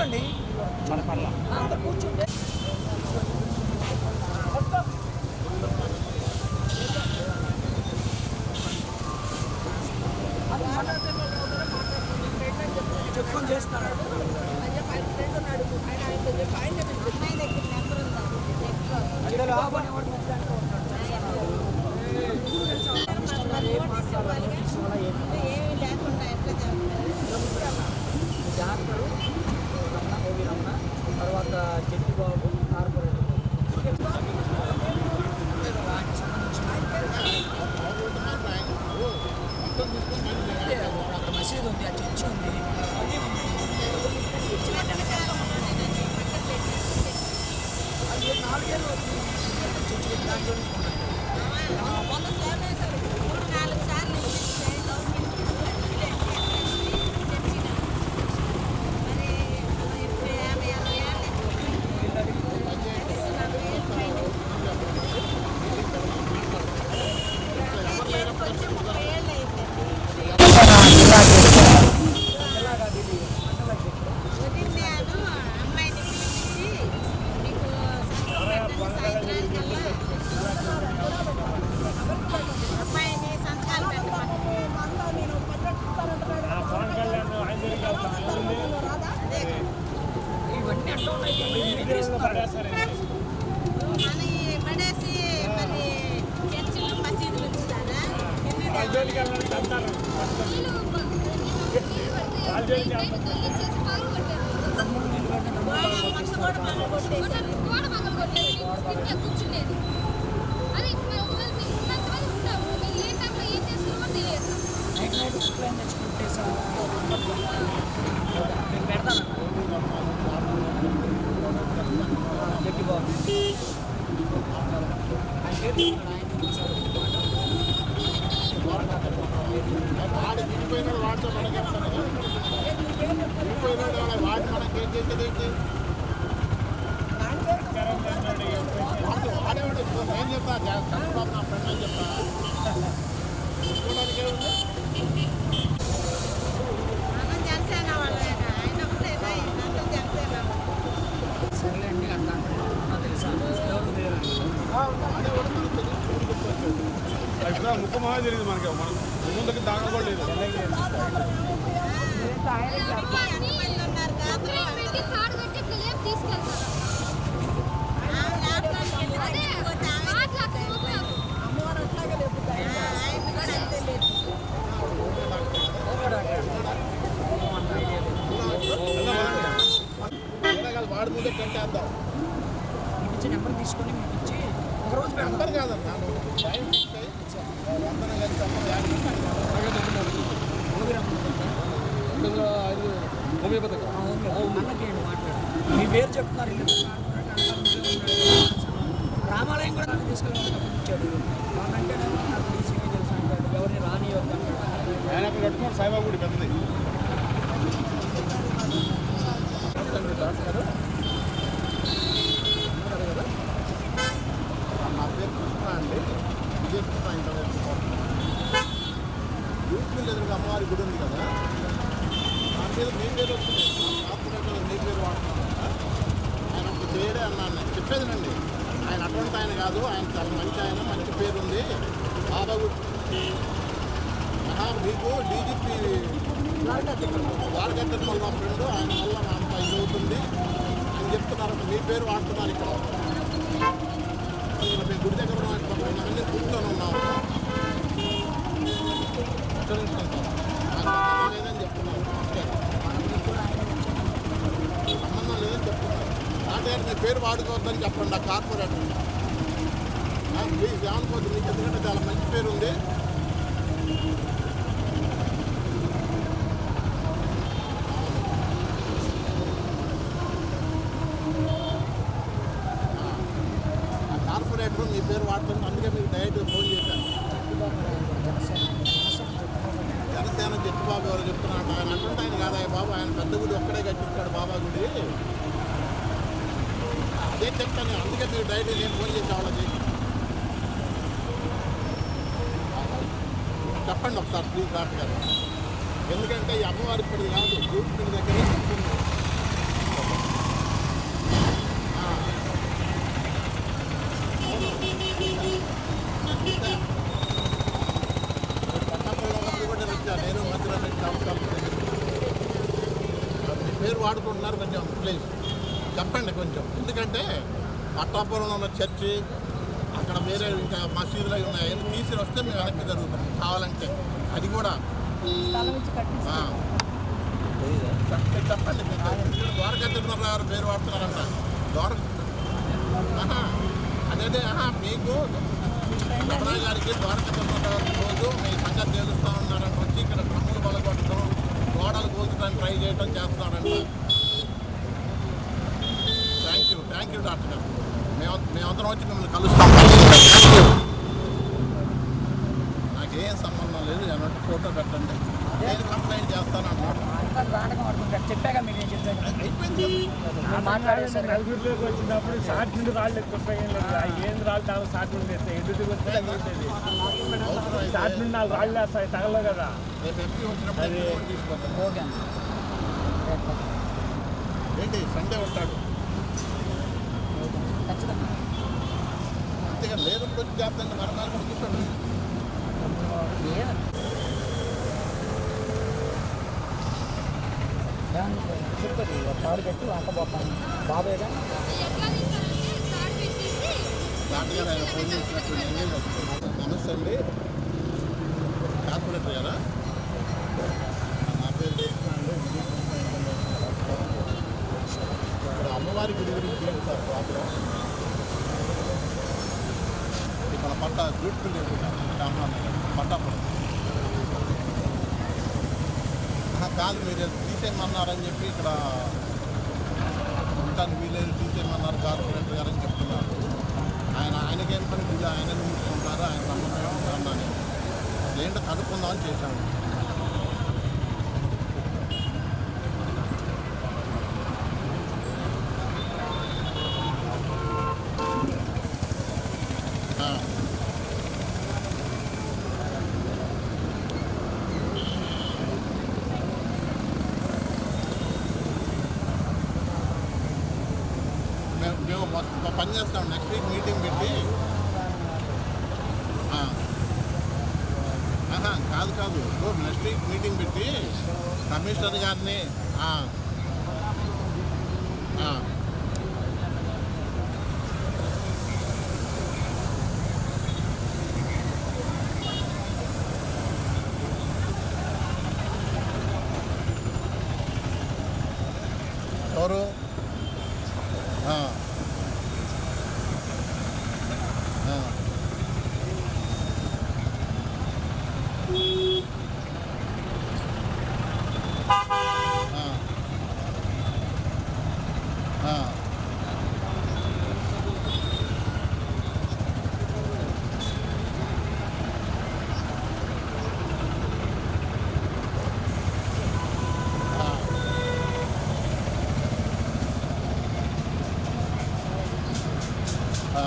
కూర్చోండి. మన పనుల. కూర్చోండి. నాలుగేళ్ళు దాంట్లో కూర్చో uwaga, tam మీ పేరు చెప్తున్నారు మీకు డీజీపీ ద్వారకట్టని మళ్ళీ మా ఫ్రెండ్ ఆయన వల్ల నాకు ఇది అవుతుంది. అని చెప్తున్నారు మీ పేరు వాడుతున్నారు ఇక్కడ. మేము గుడి దగ్గర అన్ని గుడిలో ఉన్నాము చెప్తున్నారు. సంబంధం లేదని చెప్తున్నారు. మీ పేరు వాడుకోవద్దని చెప్పండి ఆ కార్పొరేటర్. ప్లీజ్ ఏమనుకోవద్దు మీకు ఎందుకంటే చాలా మంచి పేరు ఉంది. కట్టిస్తాను బాబు ఎవరు చెప్తున్నాడు ఆయన అంటుంటే ఆయన కాదా బాబు ఆయన పెద్ద గుడి ఒక్కడే కట్టిస్తాడు బాబా గుడి. అదే చెప్తాను అందుకే మీరు డైలీ నేను ఫోన్ చేసి వాళ్ళకి. చెప్పండి ఒకసారి ప్లీజ్ డాక్టర్ ఎందుకంటే ఈ అమ్మవారి ఇప్పటిది కాదు గూర్పిండి దగ్గరే ఎందుకంటే పట్టాపురంలో ఉన్న చర్చి అక్కడ వేరే ఇంకా మసీదులు అవి ఉన్నాయి. తీసి వస్తే మేము వెనక్కి జరుగుతాం. కావాలంటే అది కూడా. చెప్పండి. గారు పేరు వాడుతున్నారంట. ద్వార అదే మీకు రమణ గారికి గారు రోజు మీ సంగతి తెలుస్తూ ఉన్నారంట. వచ్చి ఇక్కడ డ్రమ్ములు బలగొట్టడం గోడలు కూల్చడానికి ట్రై చేయడం చేస్తున్నారంట. Thank you thank you doctor గారు మేము మేమందరం వచ్చి మిమ్మల్ని కలుస్తాం. నాకేం సంబంధం లేదు. ఏమంటే ఫోటో పెట్టండి. నేను కంప్లైంట్ చేస్తాను అన్నాడు చెప్పాక నలుగురిలోకి వచ్చినప్పుడు షార్ట్ నుండి రాళ్ళు ఎక్కువ ఏం లేదు ఆ ఏం రాళ్ళు తాగు షార్ట్ నుండి వేస్తాయి? ఎదుటి వస్తే తగులుతుంది అవసరం షార్ట్ అయితే నుండి నాలుగు రాళ్ళు వేస్తాయి. తగలవు కదా. ఓకే ఏంటి? సండే ఉంటాడు ఖచ్చితంగా అంతేగా జాగ్రత్తగా మరణాలు కూడా చూస్తాడు. చెప్పదు తాడు కట్టి వంట పోతాను బాబాయ్గా డాక్టర్ గారు ఆయన ఫోన్ చేసినట్టు నమస్తే అండి. కార్పొరేటర్ గారా పట్ట బ్యూటిఫుల్ రామనాథ్ పట్టాపురం కాదు మీరు తీసేయమన్నారని చెప్పి ఇక్కడ ఉంటాను వీలేదు తీసేయమన్నారు కార్పొరేటర్ గారు అని చెప్తున్నారు ఆయన ఆయనకేం పని గుడి ఆయన చూసుకుంటారు ఆయన నమ్మకం అన్నాను ఏంటో కనుక్కుందామని చేశాను ఆ. మేము మేము మొత్తం పని చేస్తాం నెక్స్ట్ వీక్ మీటింగ్ పెట్టి ఆ. ఆహా, కాదు కాదు నెక్స్ట్ వీక్ మీటింగ్ పెట్టి కమిషనర్ గారిని ఆ. ఆ. ఎవరు ఆ. ఆ. ఆ. ఆ. ఆ. ఆ.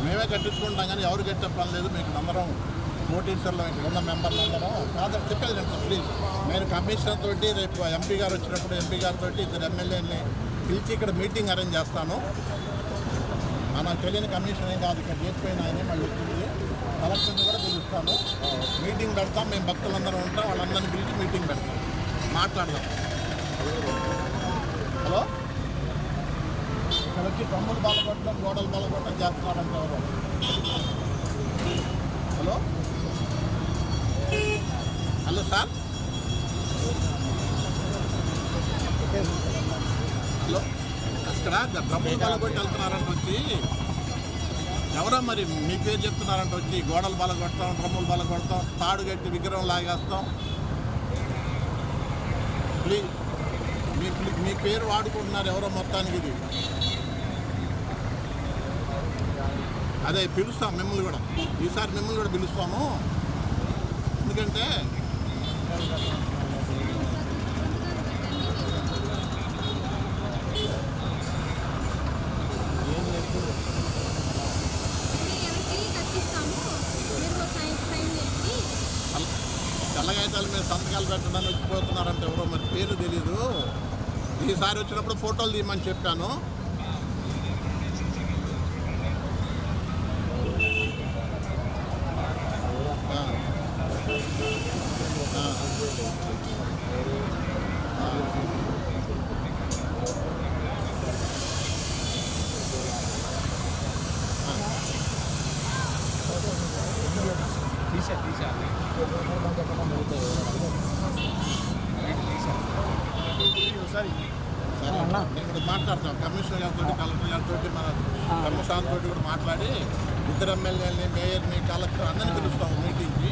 మేమే కట్టించుకుంటాం కానీ ఎవరు కట్టే పని లేదు మీకు అందరం నోటీసుల్లో ఇక్కడ ఉన్న మెంబర్లు అందరం ఫాదర్ చెప్పేది నేను ప్లీజ్. నేను కమిషనర్ తోటి రేపు ఎంపీ గారు వచ్చినప్పుడు ఎంపీ గారితో ఇద్దరు ఎమ్మెల్యేని పిలిచి ఇక్కడ మీటింగ్ అరేంజ్ చేస్తాను. మనకు తెలియని కమిషన్ ఏం కాదు ఇక్కడ చేసిపోయిన ఆయనే మళ్ళీ వచ్చింది. కలెక్టర్ని కూడా పిలుస్తాను. మీటింగ్ పెడతాం మేము భక్తులందరం ఉంటాం వాళ్ళందరినీ పిలిచి మీటింగ్ పెడతాం. మాట్లాడదాం. వచ్చి బొమ్మలు బలగొట్టడం గోడలు బలగొట్టడం చేస్తున్నాడు ఎవరు? హలో? Hello sir? హలో? అక్కడ డ్రమ్ములు బలగొట్టి వెళ్తున్నారంట వచ్చి. ఎవరో మరి మీ పేరు చెప్తున్నారంట వచ్చి గోడలు బలగొడతాం డ్రమ్ములు బలగొడతాం తాడు కట్టి విగ్రహం లాగేస్తాం. ప్లీజ్ మీ మీ పేరు వాడుకుంటున్నారు ఎవరో మొత్తానికి ఇది? అదే పిలుస్తాం మిమ్మల్ని కూడా. ఈసారి మిమ్మల్ని కూడా పిలుస్తాము. ఎందుకంటే తెల్లగాయతాల మీరు సంతకాలు పెట్టడానికి వచ్చిపోతున్నారంటే ఎవరో మరి పేరు తెలీదు. ఈసారి వచ్చినప్పుడు ఫోటోలు తీయమని చెప్పాను ఆ. ఆ. ఆ. తీసా తీసా ఒకసారి సరే నేను ఇప్పుడు మాట్లాడతాం కమిషనర్ గారితో కలెక్టర్ గారితో మన కమిషనర్ తోటి కూడా మాట్లాడి ఇద్దరు ఎమ్మెల్యేలని మేయర్ని కలెక్టర్ అందరిని పిలుస్తాం మీటింగ్కి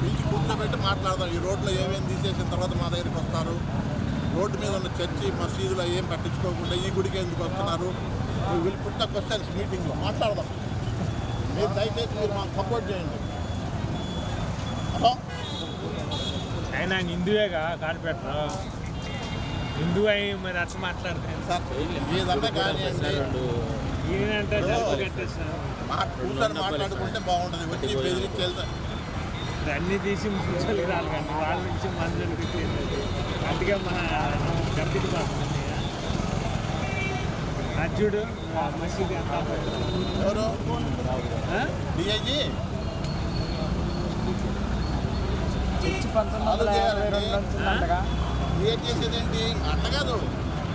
పిలిచి కూర్చోబెట్టి మాట్లాడదాం. ఈ రోడ్లో ఏమేమి తీసేసిన తర్వాత మా దగ్గరికి వస్తారు. రోడ్డు మీద ఉన్న చర్చి మసీదులు ఏం పట్టించుకోకుండా ఈ గుడికి ఎందుకు వస్తున్నారు? వీళ్ళు పుట్ట క్వశ్చన్స్ మీటింగ్లో మాట్లాడదాం. మీరు దయచేసి మీరు మాకు సపోర్ట్ చేయండి. హలో ఆయన హిందువేగా కానిపెట్టరు హిందూ అయి మరి అట్లా మాట్లాడతాను సార్ ఏదన్నా కానివ్వండి. కూర్చొని మాట్లాడుకుంటే బాగుంటుంది. వచ్చి బెదిరించి వెళ్తా అన్ని తీసి మనుషులు రాలి కానీ వాళ్ళ నుంచి మందులు పెట్టేది అందుకే మన మాట్లాడి అర్జుడు మసీదు చర్చి పంతొమ్మిది వందల యాభై రెండు ఉంటుందంటగా ఏం చేసేదేంటి? అట్లా కాదు.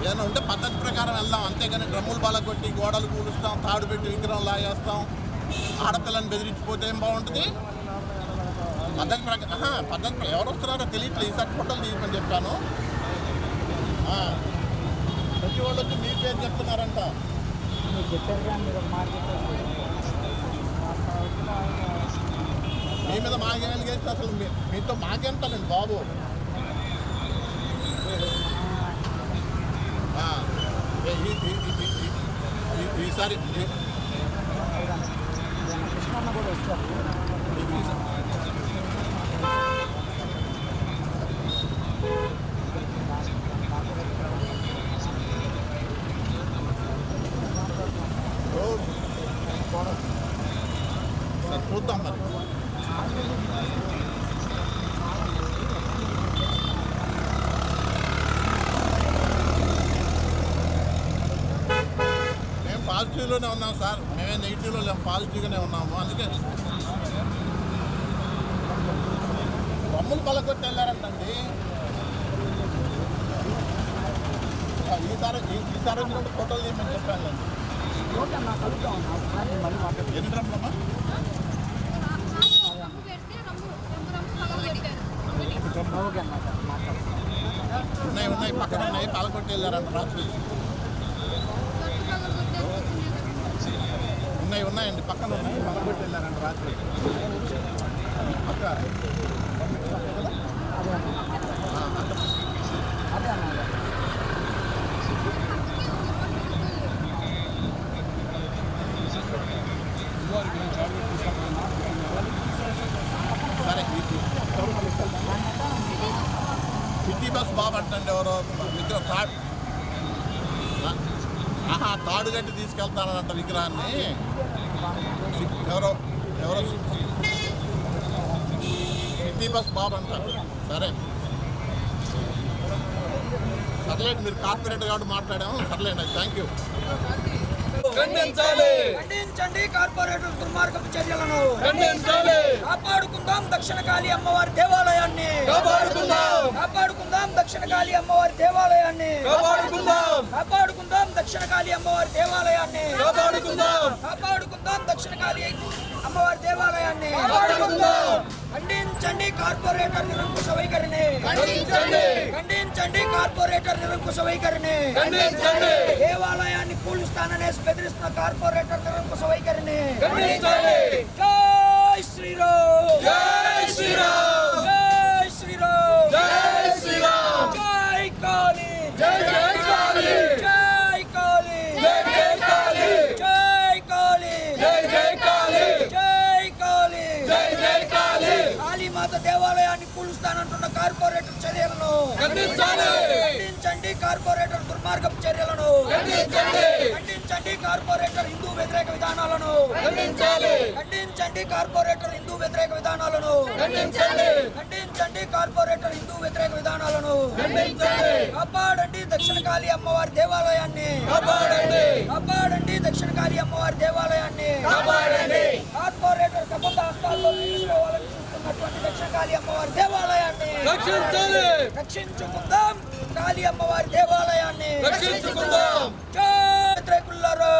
ఏదైనా ఉంటే పద్ధతి ప్రకారం వెళ్దాం. అంతేగాని డ్రమ్ములు బాల కొట్టి గోడలు కూలుస్తాం తాడు పెట్టి విగ్రహం లాగేస్తాం. ఆడపిల్లని బెదిరించిపోతే ఏం బాగుంటుంది? పద్ధతి ప్రకారం పద్ధతి ఎవరు వస్తున్నారో తెలియట్లేదు. ఈసారి ఫోటోలు తీయమని చెప్పాను. ప్రతి వాళ్ళు వచ్చి మీ పేరు చెప్తున్నారంట. మీ మీద మాకేమని చేస్తే అసలు. మీ- మీతో మాకేంటానండి బాబు. ఈసారి ఈ- కూడా వచ్చారు ఈ- ఈసారి- ఓ. సరే చూద్దాం మరి మేము పాజిటివ్లోనే ఉన్నాం సార్. మేమే నెగిటివ్లో లేము పాజిటివ్గానే ఉన్నాము. అందుకే బొమ్మలు పలకొట్టి వెళ్ళారంటండి ఈసారి ఈ- ఈసారి వచ్చినప్పుడు ఫోటోలు తీయమని చెప్పాను ఎన్ని డ్రమ్లమ్మా ఉన్నాయి ఉన్నాయి పక్కన ఉన్నాయి. పాలకొట్టి వెళ్ళారంట రాత్రి. ఉన్నాయి ఉన్నాయండి. పక్కన ఉన్నాయి పాలకొట్టి వెళ్ళారండి రాత్రి. పక్క సిటీ బస్ బాబు అంటండి ఎవరో. విగ్రహ తాడు ఆహా తాడుగట్టి తీసుకెళ్తానంట విగ్రహాన్ని. ఎవరో ఎవరో సిటీ బస్ బాబు అంటారు. సరే. సర్లేండి మీరు కార్పొరేటర్ కాబట్టి మాట్లాడాము. సర్లేండి థ్యాంక్ యూ. ఖండించాలి. ఖండించండి కార్పొరేటర్ దుర్మార్గపు చర్యలను. ఖండించాలి. కాపాడుకుందాం దక్షిణ కాళీ అమ్మవారి దేవాలయాన్ని. కాపాడుకుందాం. కాపాడుకుందాం దక్షిణ కాళీ అమ్మవారి దేవాలయాన్ని. కాపాడుకుందాం. కాపాడుకుందాం దక్షిణ కాళీ అమ్మవారి దేవాలయాన్ని. కాపాడుకుందాం. కాపాడుకుందాం దక్షిణ కాళీ అమ్మవారి దేవాలయాన్ని. కాపాడుకుందాం. ఖండించండి కార్పొరేటర్ నిరంకుశ వైఖరిని. ఖండించండి. ఖండించండి కార్పొరేటర్ నిరంకుశ వైఖరిని. ఖండించండి. దేవాలయాన్ని కూలుస్తాననేసి బెదిరిస్తున్న కార్పొరేటర్ నిరంకుశ వైఖరిని. ఖండించాలి జై శ్రీరామ్. జై శ్రీరామ్ జై శ్రీరామ్ జై శ్రీరామ్ జై కాళీ జై జై కాళీ జై కాళీ జై జై కాళీ జై కాళీ జై జై కాళీ జై కాళీ జై జై కాళీ కాళీమాత దేవాలయాన్ని కూలుస్తానంటున్న కార్పొరేటర్ చర్యలను ఖండించాలి! ఖండించండి కార్పొరేటర్ దుర్మార్గపు చర్యలను ఖండించండి! ఖండించండి కార్పొరేటర్ హిందూ వ్యతిరేక విధానాలను ఖండించాలి! ఖండించండి కార్పొరేటర్ హిందూ వ్యతిరేక విధానాలను ఖండించండి! కార్పొరేటర్ హిందూ వ్యతిరేక విధానాలను కాపాడండి దక్షిణ కాళీ అమ్మవారి దేవాలయాన్ని కాపాడండి! దక్షిణ కాళీ అమ్మవారి దేవాలయాన్ని కార్పొరేటర్ కబంధ హస్తాల్లో తీసుకోవాలని కాళీ అమ్మవారి దేవాలయాన్ని రక్షించాలి! రక్షించుకుందాం. కాళీ అమ్మవారి దేవాలయాన్ని రక్షించుకుందాం! వ్యతిరేకులారా!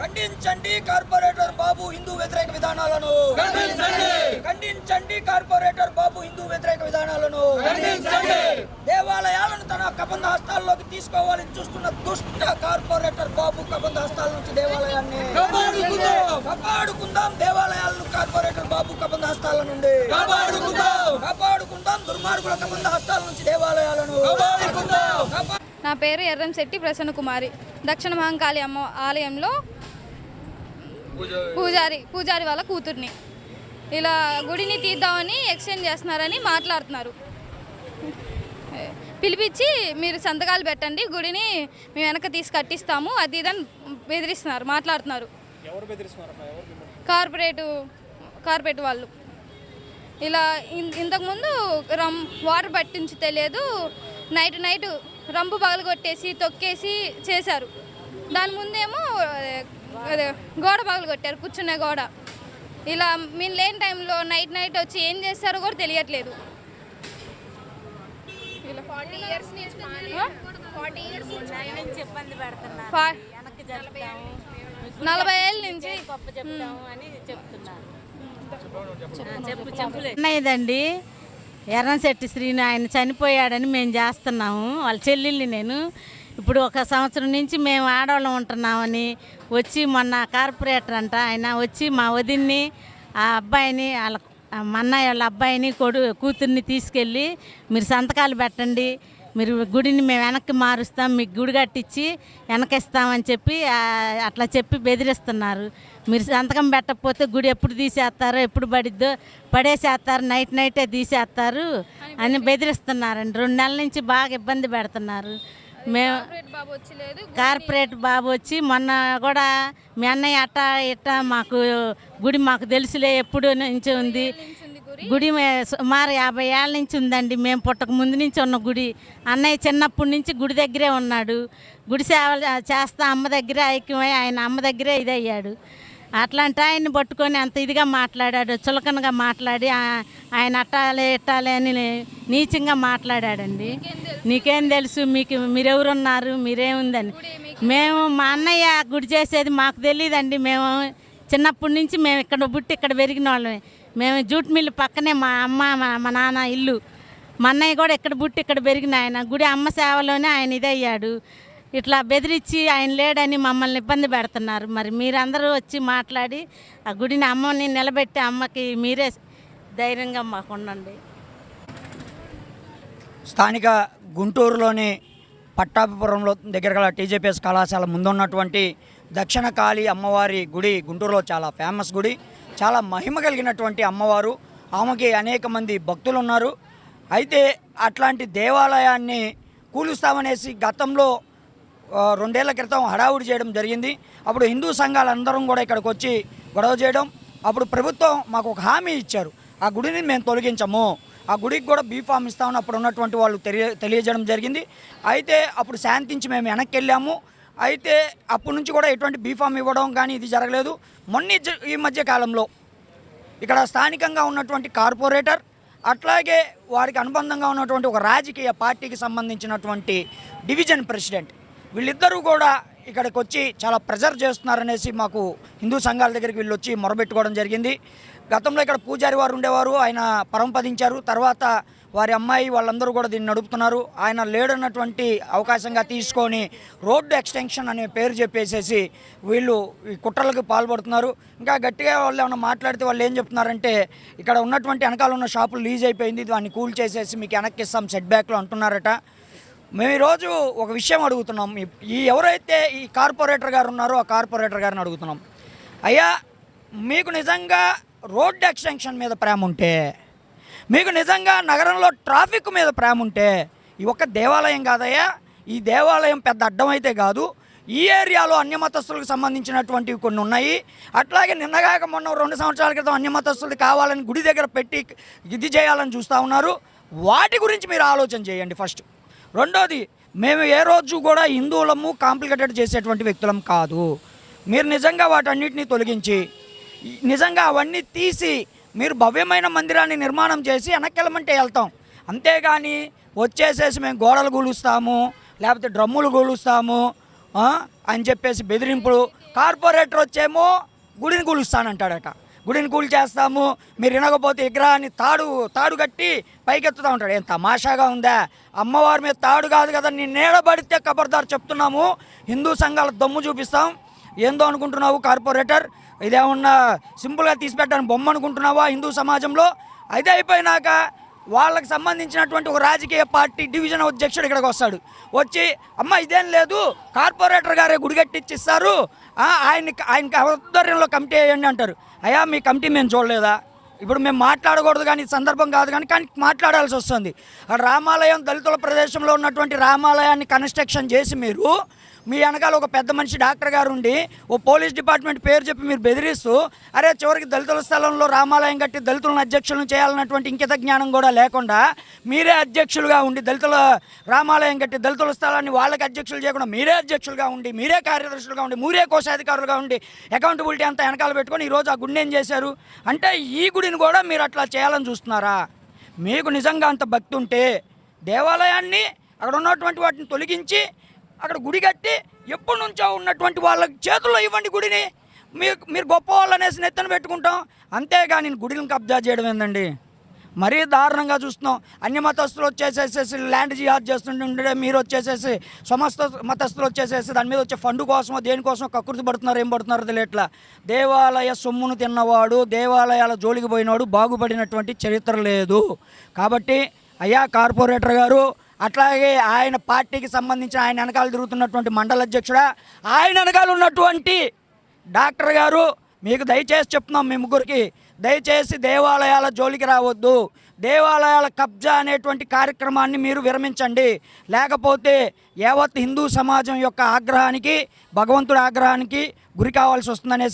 ఖండించండి కార్పొరేటర్ బాబు హిందూ వ్యతిరేక విధానాలను! ఖండించండి! కార్పొరేటర్ బాబు హిందూ వ్యతిరేక విధానాలను! దేవాలయాలను తన కబంధ హస్తాల్లోకి తీసుకోవాలని చూస్తున్న దుష్ట కార్పొరేటర్ బాబు కబంధ హస్తాల నుంచి దేవాలయాన్ని! కాపాడుకుందాం. దేవాలయాలను కార్పొరేటర్ బాబు కబంధ హస్తాల నుండి! కాపాడుకుందాం. దుర్మార్గుల కబంధ హస్తాల నుంచి దేవాలయాలను. నా పేరు ఎర్రంశెట్టి ప్రసన్న కుమారి. దక్షిణ మహంకాళి అమ్మ ఆలయంలో పూజారి పూజారి వాళ్ళ కూతుర్ని. ఇలా గుడిని తీద్దామని ఎక్స్చేంజ్ చేస్తున్నారని మాట్లాడుతున్నారు. పిలిపించి మీరు సంతకాలు పెట్టండి గుడిని మేము వెనక తీసి కట్టిస్తాము అది ఇదని బెదిరిస్తున్నారు మాట్లాడుతున్నారు. కార్పొరేటు కార్పొరేట్ వాళ్ళు. ఇలా ఇంతకుముందు రమ్ వాటర్ పట్టించి తెలియదు. నైట్ నైట్ రంపు పగలు కొట్టేసి తొక్కేసి చేశారు. దాని ముందేమో గోడ పగలు కొట్టారు కూర్చునే గోడ. ఇలా మేము లేని టైంలో నైట్ నైట్ వచ్చి ఏం చేస్తారో కూడా తెలియట్లేదు. నలభై ఏళ్ళ నుంచి అన్నయ్యదండి ఎర్రంశెట్టి శ్రీని ఆయన చనిపోయాడని మేము చేస్తున్నాము. వాళ్ళ చెల్లెల్ని నేను. ఇప్పుడు ఒక సంవత్సరం నుంచి మేము ఆడవాళ్ళం ఉంటున్నామని వచ్చి మొన్న కార్పొరేటర్ అంట ఆయన వచ్చి మా వదిన్ని ఆ అబ్బాయిని వాళ్ళ ఆ మా అన్నయ్య వాళ్ళ అబ్బాయిని కొడు కూతుర్ని తీసుకెళ్ళి మీరు సంతకాలు పెట్టండి. మీరు గుడిని మేము వెనక్కి మారుస్తాం మీకు గుడి కట్టించి వెనకిస్తామని చెప్పి అట్లా చెప్పి బెదిరిస్తున్నారు. మీరు సంతకం పెట్టకపోతే గుడి ఎప్పుడు తీసేస్తారో ఎప్పుడు పడిద్దో పడేసేస్తారు నైట్ నైటే తీసేస్తారు అని బెదిరిస్తున్నారండి. రెండు నెలల నుంచి బాగా ఇబ్బంది పెడుతున్నారు. మేము కార్పొరేట్ బాబు వచ్చి మొన్న కూడా మీ అన్నయ్య అట్ట ఇట్ట మాకు గుడి మాకు తెలుసులే ఎప్పుడు నుంచి ఉంది. గుడి సుమారు యాభై ఏళ్ళ నుంచి ఉందండి. మేము పుట్టక ముందు నుంచి ఉన్న గుడి. అన్నయ్య చిన్నప్పటి నుంచి గుడి దగ్గరే ఉన్నాడు. గుడి సేవలు చేస్తా అమ్మ దగ్గరే ఐక్యమై ఆయన అమ్మ దగ్గరే ఇదయ్యాడు. అట్లాంటి ఆయన్ని పట్టుకొని అంత ఇదిగా మాట్లాడాడు. చులకనగా మాట్లాడి ఆయన అట్టాలే ఇట్టాలే అని నీచంగా మాట్లాడాడండి. నీకేం తెలుసు? మీకు మీరెవరున్నారు? మీరేముందని? మేము మా అన్నయ్య గుడి చేసేది మాకు తెలియదండి మేము చిన్నప్పటి నుంచి మేము ఇక్కడ పుట్టి ఇక్కడ పెరిగిన వాళ్ళమే. మేము జూట్ మిల్లు పక్కనే మా అమ్మ మా మా నాన్న ఇల్లు. మా అన్నయ్య కూడా ఇక్కడ పుట్టి ఇక్కడ పెరిగిన ఆయన. గుడి అమ్మ సేవలోనే ఆయన ఇదయ్యాడు ఇట్లా బెదిరించి ఆయన లేడని మమ్మల్ని ఇబ్బంది పెడుతున్నారు. మరి మీరందరూ వచ్చి మాట్లాడి ఆ గుడిని అమ్మని నిలబెట్టి అమ్మకి మీరే ధైర్యంగా మాకు ఉండండి. స్థానిక గుంటూరులోని పట్టాభిపురంలో దగ్గర గల టీజేపీఎస్ కళాశాల ముందున్నటువంటి దక్షిణ కాళీ అమ్మవారి గుడి గుంటూరులో చాలా ఫేమస్ గుడి. చాలా మహిమ కలిగినటువంటి అమ్మవారు. ఆమెకి అనేక మంది భక్తులు ఉన్నారు అయితే అట్లాంటి దేవాలయాన్ని కూలుస్తామనేసి గతంలో రెండేళ్ళ క్రితం హడావుడి చేయడం జరిగింది. అప్పుడు హిందూ సంఘాలందరం కూడా ఇక్కడికి వచ్చి గొడవ చేయడం. అప్పుడు ప్రభుత్వం మాకు ఒక హామీ ఇచ్చారు. ఆ గుడిని మేము తొలగించము. ఆ గుడికి కూడా బీఫామ్ ఇస్తామని అప్పుడు ఉన్నటువంటి వాళ్ళు తెలియ తెలియజేయడం జరిగింది. అయితే అప్పుడు శాంతించి మేము వెనక్కి వెళ్ళాము. అయితే అప్పటి నుంచి కూడా ఎటువంటి బీఫామ్ ఇవ్వడం కానీ ఇది జరగలేదు. మొన్న ఈ జ- ఈ మధ్య కాలంలో ఇక్కడ స్థానికంగా ఉన్నటువంటి కార్పొరేటర్ అట్లాగే వారికి అనుబంధంగా ఉన్నటువంటి ఒక రాజకీయ పార్టీకి సంబంధించినటువంటి డివిజన్ ప్రెసిడెంట్ వీళ్ళిద్దరూ కూడా ఇక్కడికి వచ్చి చాలా ప్రెజర్ చేస్తున్నారనేసి మాకు హిందూ సంఘాల దగ్గరికి వీళ్ళు వచ్చి మొరబెట్టుకోవడం జరిగింది. గతంలో ఇక్కడ పూజారి వారు ఉండేవారు ఆయన పరంపదించారు. తర్వాత వారి అమ్మాయి వాళ్ళందరూ కూడా దీన్ని నడుపుతున్నారు. ఆయన లేడన్నటువంటి అవకాశంగా తీసుకొని రోడ్డు ఎక్స్టెన్షన్ అనే పేరు చెప్పేసేసి వీళ్ళు ఈ కుట్రలకు పాల్పడుతున్నారు. ఇంకా గట్టిగా వాళ్ళు ఏమైనా మాట్లాడితే వాళ్ళు ఏం చెప్తున్నారంటే ఇక్కడ ఉన్నటువంటి వెనకాల ఉన్న షాపులు లీజ్ అయిపోయింది దాన్ని కూల్ చేసేసి మీకు వెనక్కి ఇస్తాం సెట్ బ్యాక్లు అంటున్నారట. మేము ఈరోజు ఒక విషయం అడుగుతున్నాం. ఈ- ఈ ఎవరైతే ఈ కార్పొరేటర్ గారు ఉన్నారో ఆ కార్పొరేటర్ గారిని అడుగుతున్నాం. అయ్యా మీకు నిజంగా రోడ్ ఎక్స్టెన్షన్ మీద ప్రేమ ఉంటే మీకు నిజంగా నగరంలో ట్రాఫిక్ మీద ప్రేమ ఉంటే ఈ ఒక్క దేవాలయం కాదయ్యా ఈ దేవాలయం పెద్ద అడ్డం అయితే కాదు. ఈ ఏరియాలో అన్యమతస్తులకు సంబంధించినటువంటివి కొన్ని ఉన్నాయి. అట్లాగే నిన్నగాక మొన్న రెండు సంవత్సరాల క్రితం అన్యమతస్తులు కావాలని గుడి దగ్గర పెట్టి ఇది చేయాలని చూస్తూ ఉన్నారు. వాటి గురించి మీరు ఆలోచన చేయండి ఫస్ట్. రెండోది మేము ఏ రోజు కూడా హిందువులము కాంప్లికేటెడ్ చేసేటువంటి వ్యక్తులం కాదు. మీరు నిజంగా వాటన్నిటిని తొలగించి నిజంగా అవన్నీ తీసి మీరు భవ్యమైన మందిరాన్ని నిర్మాణం చేసి వెనక్కెళ్ళమంటే వెళ్తాం. అంతేగాని వచ్చేసేసి మేము గోడలు కూలుస్తాము లేకపోతే డ్రమ్ములు కూలుస్తాము అని చెప్పేసి బెదిరింపులు. కార్పొరేటర్ వచ్చేమో గుడిని కూలుస్తానంటాడట గుడిని కూలి చేస్తాము మీరు వినకపోతే విగ్రహాన్ని తాడు తాడు కట్టి పైకెత్తుతూ ఉంటాడు. ఏం తమాషాగా ఉందా? అమ్మవారి మీద తాడు కాదు కదా నీ నీడబడితే కబర్దారు చెప్తున్నాము. హిందూ సంఘాల దమ్ము చూపిస్తాం. ఏందో అనుకుంటున్నావు కార్పొరేటర్? ఇదేమన్నా సింపుల్గా తీసి పెట్టాను బొమ్మ అనుకుంటున్నావా హిందూ సమాజంలో? అయితే అయిపోయినాక వాళ్ళకి సంబంధించినటువంటి ఒక రాజకీయ పార్టీ డివిజన్ అధ్యక్షుడు ఇక్కడికి వస్తాడు. వచ్చి అమ్మ ఇదేం లేదు కార్పొరేటర్ గారే గుడి కట్టించిస్తారు ఆ, ఆయనకి ఆధ్వర్యంలో కమిటీ వేయండి అంటారు. అయ్యా మీ కమిటీ మేము చూడలేదా? ఇప్పుడు మేము మాట్లాడకూడదు కానీ ఈ సందర్భం కాదు కానీ కానీ మాట్లాడాల్సి వస్తుంది. ఆ రామాలయం దళితుల ప్రదేశంలో ఉన్నటువంటి రామాలయాన్ని కన్స్ట్రక్షన్ చేసి మీరు మీ వెనకాల ఒక పెద్ద మనిషి డాక్టర్ గారు ఉండి ఓ పోలీస్ డిపార్ట్మెంట్ పేరు చెప్పి మీరు బెదిరిస్తూ అరే చివరికి దళితుల స్థలంలో రామాలయం కట్టి దళితులను అధ్యక్షులను చేయాలన్నటువంటి ఇంకిత జ్ఞానం కూడా లేకుండా మీరే అధ్యక్షులుగా ఉండి దళితుల రామాలయం కట్టి దళితుల స్థలాన్ని వాళ్ళకి అధ్యక్షులు చేయకుండా మీరే అధ్యక్షులుగా ఉండి మీరే కార్యదర్శులుగా ఉండి మీరే కోశాధికారులుగా ఉండి అకౌంటబిలిటీ అంతా వెనకాల పెట్టుకొని ఈరోజు ఆ గుడిని ఏం చేశారు? అంటే ఈ గుడిని కూడా మీరు అట్లా చేయాలని చూస్తున్నారా? మీకు నిజంగా అంత భక్తి ఉంటే దేవాలయాన్ని అక్కడ ఉన్నటువంటి వాటిని తొలగించి అక్కడ గుడి కట్టి ఎప్పటి నుంచో ఉన్నటువంటి వాళ్ళ చేతుల్లో ఇవ్వండి గుడిని. మీకు మీరు గొప్ప వాళ్ళు అనేసి నెత్తన పెట్టుకుంటాం. అంతేగాని గుడిని కబ్జా చేయడం ఏందండి? మరీ దారుణంగా చూస్తున్నాం. అన్య మతస్థులు వచ్చేసేసేసి ల్యాండ్ జిహాద్ చేస్తుంటే మీరు వచ్చేసేసి సమస్త మతస్థులు వచ్చేసేసి దాని మీద వచ్చే ఫండ్ కోసమో దేనికోసమో కకృతి పడుతున్నారు ఏం పడుతున్నారు తెలియట్లా. దేవాలయ సొమ్మును తిన్నవాడు దేవాలయాల జోలికి పోయినవాడు బాగుపడినటువంటి చరిత్ర లేదు. కాబట్టి అయ్యా కార్పొరేటర్ గారు అట్లాగే ఆయన పార్టీకి సంబంధించిన ఆయన వెనకాల తిరుగుతున్నటువంటి మండల అధ్యక్షుడా ఆయన వెనకాల ఉన్నటువంటి డాక్టర్ గారు మీకు దయచేసి చెప్తున్నాం మీ ముగ్గురికి దయచేసి దేవాలయాల జోలికి రావద్దు. దేవాలయాల కబ్జా అనేటువంటి కార్యక్రమాన్ని మీరు విరమించండి. లేకపోతే యావత్ హిందూ సమాజం యొక్క ఆగ్రహానికి భగవంతుడి ఆగ్రహానికి గురి కావాల్సి వస్తుందనేసి